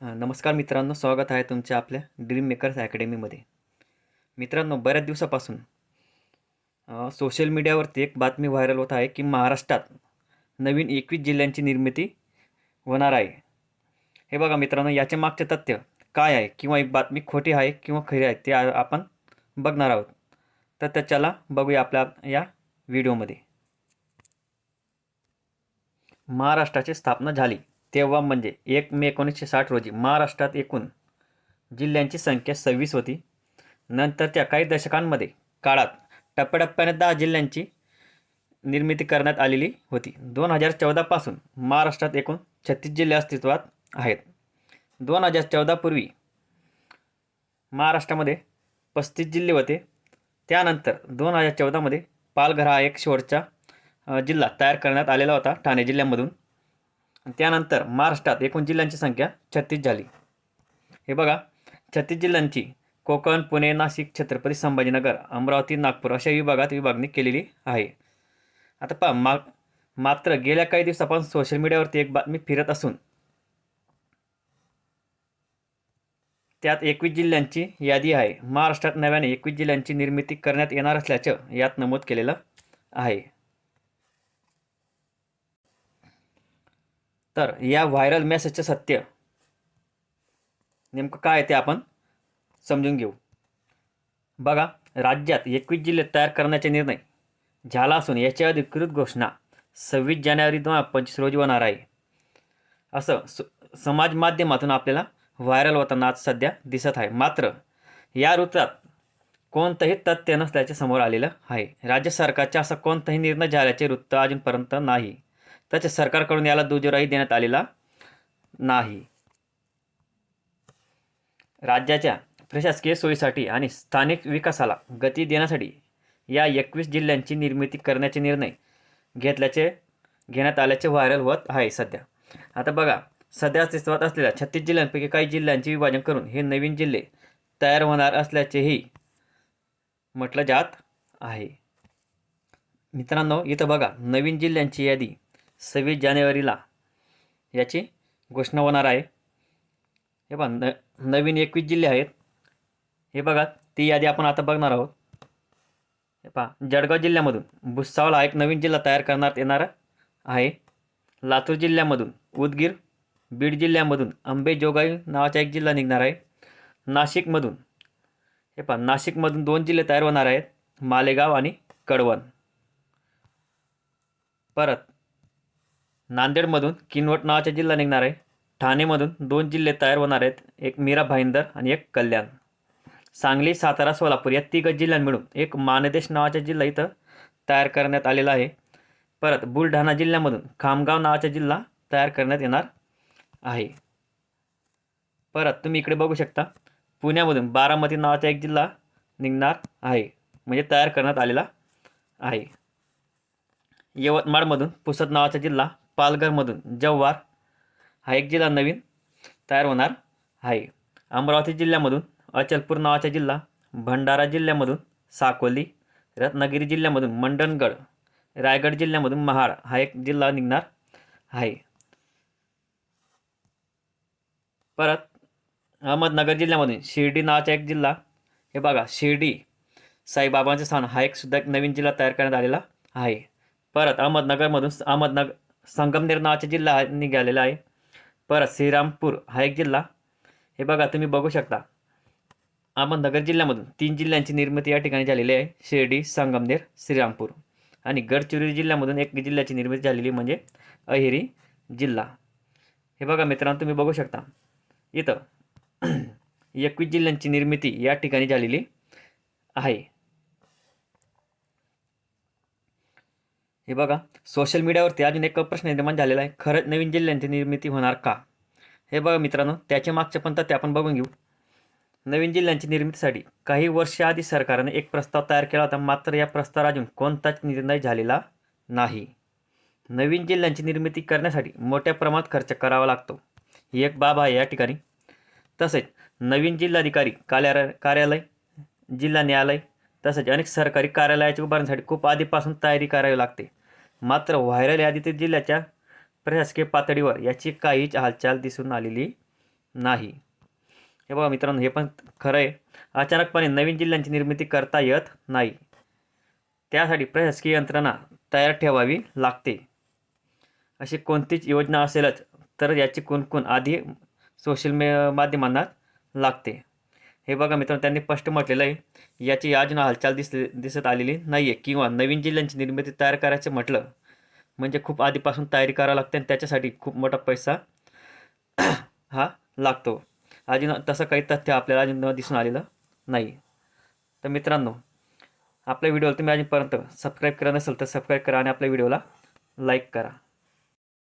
नमस्कार मित्रांनो स्वागत आहे तुमच्या आपल्या ड्रीम मेकर्स अकॅडमीमध्ये मित्रांनो बऱ्याच दिवसापासून सोशल मीडियावरती एक बातमी व्हायरल होत आहे की महाराष्ट्रात नवीन एकवीस जिल्ह्यांची निर्मिती होणार आहे. हे बघा मित्रांनो याच्या मागचे तथ्य काय आहे? किंवा एक बातमी खोटी आहे किंवा खरी आहे ते आपण बघणार आहोत. तर त्याच्याला बघूया आपल्या या व्हिडिओमध्ये महाराष्ट्राची स्थापना झाली. तेव्हा म्हणजे एक मे एकोणीसशे साठ रोजी महाराष्ट्रात एकूण जिल्ह्यांची संख्या सव्वीस होती. नंतरच्या काही दशकांमध्ये काळात टप्प्याटप्प्याने दहा जिल्ह्यांची निर्मिती करण्यात आलेली होती. दोन हजार चौदापासून महाराष्ट्रात एकूण छत्तीस जिल्हे अस्तित्वात आहेत. दोन हजार चौदापूर्वी महाराष्ट्रामध्ये पस्तीस जिल्हे होते. त्यानंतर दोन हजार चौदामध्ये पालघर हा एक शेवटचा जिल्हा तयार करण्यात आलेला होता ठाणे जिल्ह्यामधून. त्यानंतर महाराष्ट्रात एकूण जिल्ह्यांची संख्या छत्तीस झाली. हे बघा छत्तीस जिल्ह्यांची कोकण पुणे नाशिक छत्रपती संभाजीनगर अमरावती नागपूर अशा विभागात विभागणी केलेली आहे. आता पहा मा मात्र गेल्या काही दिवसापासून सोशल मीडियावरती एक बातमी फिरत असून त्यात एकवीस जिल्ह्यांची यादी आहे. महाराष्ट्रात नव्याने एकवीस जिल्ह्यांची निर्मिती करण्यात येणार असल्याचं यात नमूद केलेलं आहे. तर या व्हायरल मेसेजचं सत्य. नेमकं काय आहे ते आपण समजून घेऊ. बघा राज्यात एकवीस जिल्हे तयार करण्याचा निर्णय. झाला असून याची अधिकृत घोषणा सव्वीस जानेवारी दोन हजार पंचवीस रोजी होणार आहे. असं स समाज माध्यमातून आपल्याला व्हायरल होताना आज सध्या दिसत आहे. मात्र या वृत्तात कोणतंही तथ्य नसल्याचे समोर आलेलं आहे. राज्य सरकारचा असा कोणताही निर्णय झाल्याचे वृत्त अजूनपर्यंत नाही. तसेच सरकारकडून याला दुजोराही देण्यात आलेला नाही. राज्याच्या प्रशासकीय सोयीसाठी आणि स्थानिक विकासाला गती देण्यासाठी या एकवीस जिल्ह्यांची निर्मिती करण्याचे निर्णय घेतल्याचे घेण्यात आल्याचे व्हायरल होत आहे सध्या. आता बघा सध्या अस्तित्वात असलेल्या छत्तीस जिल्ह्यांपैकी काही जिल्ह्यांचे विभाजन करून हे नवीन जिल्हे तयार होणार असल्याचेही म्हटलं जात आहे. मित्रांनो इथं बघा नवीन जिल्ह्यांची यादी सव्वीस जानेवारीला याची घोषणा होणार आहे. हे पहा न नवीन एकवीस जिल्हे आहेत. हे बघा ती यादी आपण आता बघणार आहोत. हे पहा जळगाव जिल्ह्यामधून भुसावळ हा एक नवीन जिल्हा तयार करण्यात येणार आहे. लातूर जिल्ह्यामधून उदगीर बीड जिल्ह्यामधून अंबेजोगाई नावाचा एक जिल्हा निघणार आहे. नाशिकमधून हे पहा नाशिकमधून दोन जिल्हे तयार होणार आहेत मालेगाव आणि कडवण. परत नांदेडमधून किनवट नावाचा जिल्हा निघणार आहे. ठाणेमधून दोन जिल्हे तयार होणार आहेत. एक मीरा भाईंदर आणि एक कल्याण. सांगली सातारा सोलापूर या तिघ जिल्ह्यां मिळून एक मानदेश नावाचा जिल्हा इथं तयार करण्यात आलेला आहे. परत बुलढाणा जिल्ह्यामधून खामगाव नावाचा जिल्हा तयार करण्यात येणार आहे. परत तुम्ही इकडे बघू शकता पुण्यामधून बारामती नावाचा एक जिल्हा निघणार आहे. म्हणजे तयार करण्यात आलेला आहे. यवतमाळमधून पुसद नावाचा जिल्हा पालघरमधून जव्हार हा एक जिल्हा नवीन तयार होणार आहे. अमरावती जिल्ह्यामधून अचलपूर नावाचा जिल्हा भंडारा जिल्ह्यामधून साकोली रत्नागिरी जिल्ह्यामधून मंडणगड रायगड जिल्ह्यामधून महाड हा एक जिल्हा निघणार आहे. परत अहमदनगर जिल्ह्यामधून शिर्डी नावाचा एक जिल्हा हे बघा शिर्डी साईबाबांचे स्थान हा एक सुद्धा एक नवीन जिल्हा तयार करण्यात आलेला आहे. परत अहमदनगरमधून अहमदनगर संगमनेर नावाचा जिल्हा निघालेला आहे. परत श्रीरामपूर हा एक जिल्हा. हे बघा तुम्ही बघू शकता. अहमदनगर जिल्ह्यामधून तीन जिल्ह्यांची निर्मिती या ठिकाणी झालेली आहे. शिर्डी संगमनेर श्रीरामपूर. आणि गडचिरोली जिल्ह्यामधून एक जिल्ह्याची निर्मिती झालेली म्हणजे अहिरी जिल्हा. हे बघा मित्रांनो तुम्ही बघू शकता. इथं एकवीस जिल्ह्यांची निर्मिती या ठिकाणी झालेली आहे. हे बघा सोशल मीडियावरती अजून एक प्रश्न निर्माण झालेला आहे. खरंच नवीन जिल्ह्यांची निर्मिती होणार का? हे बघा मित्रांनो त्याच्या मागचे पण ते आपण बघून घेऊ. नवीन जिल्ह्यांची निर्मितीसाठी काही वर्षाआधी सरकारने एक प्रस्ताव तयार केला होता मात्र या प्रस्तावावर अजून कोणताच निर्णय झालेला नाही. नवीन जिल्ह्यांची निर्मिती करण्यासाठी मोठ्या प्रमाणात खर्च करावा लागतो. ही एक बाब आहे या ठिकाणी. तसेच नवीन जिल्हाधिकारी कार्यालय कार्यालय जिल्हा न्यायालय तसेच अनेक सरकारी कार्यालयाच्या उभारण्यासाठी खूप आधीपासून तयारी करावी लागते. मात्र व्हायरल यादीतील जिल्ह्याच्या प्रशासकीय पातळीवर याची काहीच हालचाल दिसून आलेली नाही. हे बघा मित्रांनो हे पण खरं आहे. अचानकपणे नवीन जिल्ह्यांची निर्मिती करता येत नाही. त्यासाठी प्रशासकीय यंत्रणा तयार ठेवावी लागते. अशी कोणतीच योजना असेलच तर याची कुणकुण आधी सोशल मे माध्यमांना लागते. हे बघा मित्रांनो त्यांनी स्पष्ट म्हटलेलं आहे. याची अजून हालचाल दिस दिसत आलेली नाही आहे किंवा नवीन जिल्ह्यांची निर्मिती तयार करायचं म्हटलं म्हणजे खूप आधीपासून तयारी करावं लागते आणि त्याच्यासाठी खूप मोठा पैसा हा लागतो. अजून तसं काही तथ्य आपल्याला अजून दिसून आलेलं नाही. तर मित्रांनो आपल्या व्हिडिओला तुम्ही अजूनपर्यंत सबस्क्राईब करा नसेल तर सबस्क्राईब करा आणि आपल्या व्हिडिओला लाईक करा.